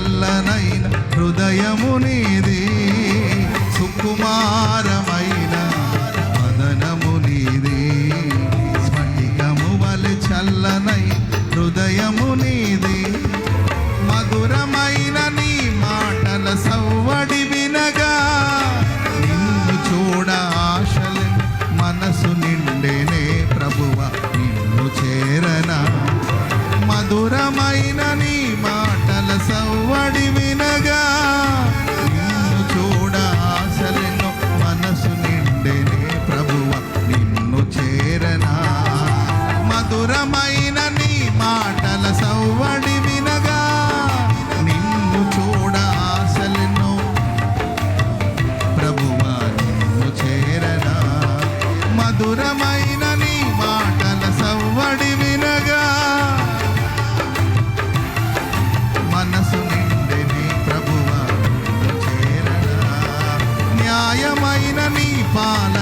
చల్లనైన హృదయము నీది సుకుమారమైన మదనము నీది. స్ఫటికము వలె చల్లనై హృదయము నీది. మధురమైన నీ మాటల సవ్వడి వినగా నిన్ను చూడ ఆశలు మనసు నిండేనే ప్రభువ నిన్ను చేరన. మధురమైన మధురమైన నీ మాటల సవ్వడి వినగా నిన్ను చూడ ఆశలను ప్రభువా నిన్ను చేరరా మధురమైన నీ మాటల సవ్వడి వినగా మనసు నిండిని ప్రభువ చేరరా న్యాయమైన నీ పాల